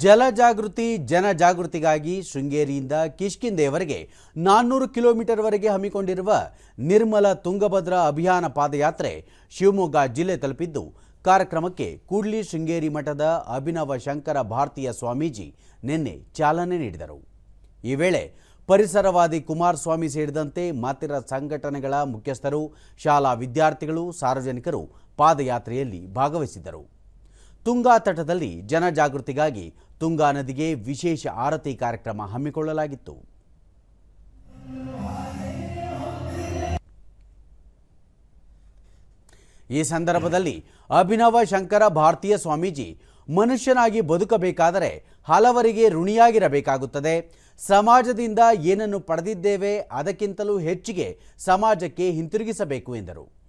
ಜಲ ಜಾಗೃತಿ, ಜನ ಜಾಗೃತಿಗಾಗಿ ಶೃಂಗೇರಿಯಿಂದ ಕಿಷ್ಕಿಂದೆಯವರೆಗೆ ನಾನ್ನೂರು ಕಿಲೋಮೀಟರ್ವರೆಗೆ ಹಮ್ಮಿಕೊಂಡಿರುವ ನಿರ್ಮಲ ತುಂಗಭದ್ರಾ ಅಭಿಯಾನ ಪಾದಯಾತ್ರೆ ಶಿವಮೊಗ್ಗ ಜಿಲ್ಲೆ ತಲುಪಿದ್ದು, ಕಾರ್ಯಕ್ರಮಕ್ಕೆ ಕೂಡ್ಲಿ ಶೃಂಗೇರಿ ಮಠದ ಅಭಿನವ ಶಂಕರ ಭಾರತೀಯ ಸ್ವಾಮೀಜಿ ನಿನ್ನೆ ಚಾಲನೆ ನೀಡಿದರು. ಈ ವೇಳೆ ಪರಿಸರವಾದಿ ಕುಮಾರಸ್ವಾಮಿ ಸೇರಿದಂತೆ ಮತ್ತಿತರ ಸಂಘಟನೆಗಳ ಮುಖ್ಯಸ್ಥರು, ಶಾಲಾ ವಿದ್ಯಾರ್ಥಿಗಳು, ಸಾರ್ವಜನಿಕರು ಪಾದಯಾತ್ರೆಯಲ್ಲಿ ಭಾಗವಹಿಸಿದ್ದರು. ತುಂಗಾ ತಟದಲ್ಲಿ ಜನಜಾಗೃತಿಗಾಗಿ ತುಂಗಾ ನದಿಗೆ ವಿಶೇಷ ಆರತಿ ಕಾರ್ಯಕ್ರಮ ಹಮ್ಮಿಕೊಳ್ಳಲಾಗಿತ್ತು. ಈ ಸಂದರ್ಭದಲ್ಲಿ ಅಭಿನವ ಶಂಕರ ಭಾರತೀಯ ಸ್ವಾಮೀಜಿ ಮನುಷ್ಯನಾಗಿ ಬದುಕಬೇಕಾದರೆ ಹಲವರಿಗೆ ಋಣಿಯಾಗಿರಬೇಕಾಗುತ್ತದೆ. ಸಮಾಜದಿಂದ ಏನನ್ನು ಪಡೆದಿದ್ದೇವೆ ಅದಕ್ಕಿಂತಲೂ ಹೆಚ್ಚಿಗೆ ಸಮಾಜಕ್ಕೆ ಹಿಂತಿರುಗಿಸಬೇಕು ಎಂದರು.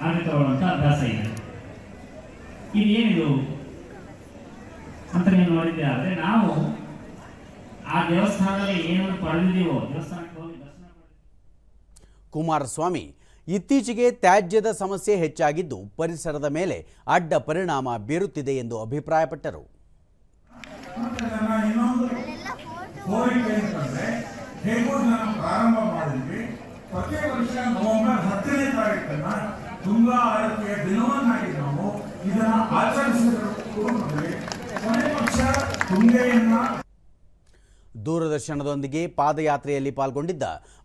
ಹಾಕಿ ತಗೊಳ್ಳುವಂಥ ಅಭ್ಯಾಸ ಇದೆ. ಇದು ಏನಿದು? ಅಂತ ನೀವು ನೋಡಿದ್ದೆ ಆದರೆ ನಾವು ಆ ದೇವಸ್ಥಾನದಲ್ಲಿ ಏನನ್ನು ಪಡೆದಿದ್ದೀವೋ ದೇವಸ್ಥಾನಕ್ಕೆ ಹೋಗಿ ದರ್ಶನ ಕುಮಾರಸ್ವಾಮಿ ಇತ್ತೀಚೆಗೆ ತ್ಯಾಜ್ಯದ ಸಮಸ್ಯೆ ಹೆಚ್ಚಾಗಿದ್ದು ಪರಿಸರದ ಮೇಲೆ ಅಡ್ಡ ಪರಿಣಾಮ ಬೀರುತ್ತಿದೆ ಎಂದು ಅಭಿಪ್ರಾಯಪಟ್ಟರು. ಪ್ರಾರಂಭ ಮಾಡಿದ್ವಿ ಪ್ರತಿ ವರ್ಷ ನವೆಂಬರ್ ಹತ್ತನೇ ತಾರೀಕನ್ನ ತುಂಗಾ ಆರತಿಯ ದಿನವನ್ನಾಗಿ ನಾವು ಇದನ್ನ ಆಚರಿಸಿಕೊಂಡು ಕೊನೆ ಪಕ್ಷ ತುಂಗೆಯನ್ನ ದೂರದರ್ಶನದೊಂದಿಗೆ ಪಾದಯಾತ್ರೆಯಲ್ಲಿ ಪಾಲ್ಗೊಂಡಿದ್ದ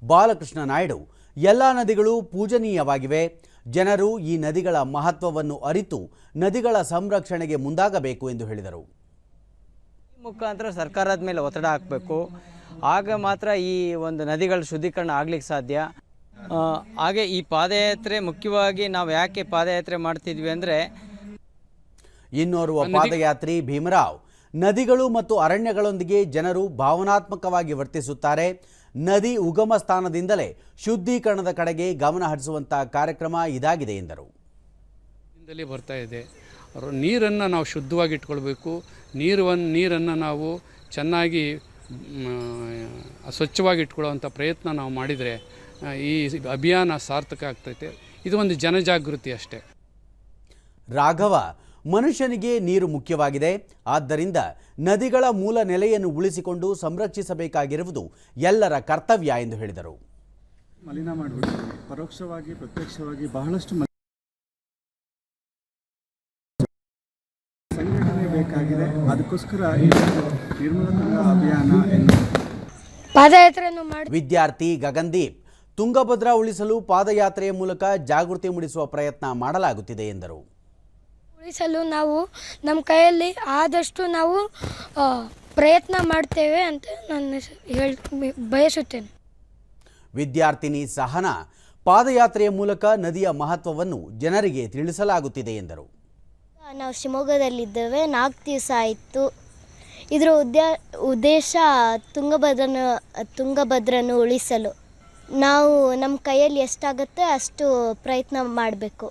ಬಾಲಕೃಷ್ಣ ನಾಯ್ಡು ಎಲ್ಲ ನದಿಗಳು ಪೂಜನೀಯವಾಗಿವೆ. ಜನರು ಈ ನದಿಗಳ ಮಹತ್ವವನ್ನು ಅರಿತು ನದಿಗಳ ಸಂರಕ್ಷಣೆಗೆ ಮುಂದಾಗಬೇಕು ಎಂದು ಹೇಳಿದರು. ಈ ಮುಖಾಂತರ ಸರ್ಕಾರದ ಮೇಲೆ ಒತ್ತಡ ಹಾಕಬೇಕು. ಆಗ ಮಾತ್ರ ಈ ಒಂದು ನದಿಗಳ ಶುದ್ಧೀಕರಣ ಆಗ್ಲಿಕ್ಕೆ ಸಾಧ್ಯ. ಹಾಗೆ ಈ ಪಾದಯಾತ್ರೆ ಮುಖ್ಯವಾಗಿ ನಾವು ಯಾಕೆ ಪಾದಯಾತ್ರೆ ಮಾಡ್ತಿದ್ವಿ ಅಂದರೆ ಇನ್ನೋರ್ವ ಪಾದಯಾತ್ರಿ ಭೀಮರಾವ್. ನದಿಗಳು ಮತ್ತು ಅರಣ್ಯಗಳೊಂದಿಗೆ ಜನರು ಭಾವನಾತ್ಮಕವಾಗಿ ವರ್ತಿಸುತ್ತಾರೆ. ನದಿ ಉಗಮ ಸ್ಥಾನದಿಂದಲೇ ಶುದ್ಧೀಕರಣದ ಕಡೆಗೆ ಗಮನ ಹರಿಸುವಂತಹ ಕಾರ್ಯಕ್ರಮ ಇದಾಗಿದೆ ಎಂದರು. ಬರ್ತಾ ಇದೆ. ನೀರನ್ನು ನಾವು ಶುದ್ಧವಾಗಿ ಇಟ್ಕೊಳ್ಬೇಕು. ನೀರವನ್ನು ನೀರನ್ನು ನಾವು ಚೆನ್ನಾಗಿ ಸ್ವಚ್ಛವಾಗಿಟ್ಕೊಳ್ಳುವಂಥ ಸ್ವಚ್ಛವಾಗಿ ಇಟ್ಕೊಳ್ಳುವಂಥ ಪ್ರಯತ್ನ ನಾವು ಮಾಡಿದರೆ ಈ ಅಭಿಯಾನ ಸಾರ್ಥಕ ಆಗ್ತೈತೆ. ಇದು ಒಂದು ಜನಜಾಗೃತಿ ಅಷ್ಟೇ. ರಾಘವ ಮನುಷ್ಯನಿಗೆ ನೀರು ಮುಖ್ಯವಾಗಿದೆ. ಆದ್ದರಿಂದ ನದಿಗಳ ಮೂಲ ನೆಲೆಯನ್ನು ಉಳಿಸಿಕೊಂಡು ಸಂರಕ್ಷಿಸಬೇಕಾಗಿರುವುದು ಎಲ್ಲರ ಕರ್ತವ್ಯ ಎಂದು ಹೇಳಿದರು. ಮಲಿನ ಮಾಡುವುದು ಪರೋಕ್ಷವಾಗಿ ಪ್ರತ್ಯಕ್ಷವಾಗಿ ಬಹಳಷ್ಟು ಮಲಿ- ಸಂಘಟನೆ ಬೇಕಾಗಿದೆ. ಅದಕ್ಕೋಸ್ಕರ ಅಭಿಯಾನ ಮಾಡಿ ವಿದ್ಯಾರ್ಥಿ ಗಗನ್ದೀಪ್ ತುಂಗಭದ್ರಾ ಉಳಿಸಲು ಪಾದಯಾತ್ರೆಯ ಮೂಲಕ ಜಾಗೃತಿ ಮೂಡಿಸುವ ಪ್ರಯತ್ನ ಮಾಡಲಾಗುತ್ತಿದೆ ಎಂದರು. ಉಳಿಸಲು ನಾವು ನಮ್ಮ ಕೈಯಲ್ಲಿ ಆದಷ್ಟು ನಾವು ಪ್ರಯತ್ನ ಮಾಡ್ತೇವೆ ಅಂತ ನಾನು ಹೇಳಿ ಬಯಸುತ್ತೇನೆ. ವಿದ್ಯಾರ್ಥಿನಿ ಸಹನ ಪಾದಯಾತ್ರೆಯ ಮೂಲಕ ನದಿಯ ಮಹತ್ವವನ್ನು ಜನರಿಗೆ ತಿಳಿಸಲಾಗುತ್ತಿದೆ ಎಂದರು. ನಾವು ಶಿವಮೊಗ್ಗದಲ್ಲಿದ್ದೇವೆ ನಾಲ್ಕು ದಿವಸ ಆಯಿತು. ಇದರ ಉದ್ಯ ಉದ್ದೇಶ ತುಂಗಭದ್ರನ ತುಂಗಭದ್ರನ್ನು ಉಳಿಸಲು. ನಾವು ನಮ್ಮ ಕೈಯಲ್ಲಿ ಎಷ್ಟಾಗುತ್ತೆ ಅಷ್ಟು ಪ್ರಯತ್ನ ಮಾಡಬೇಕು.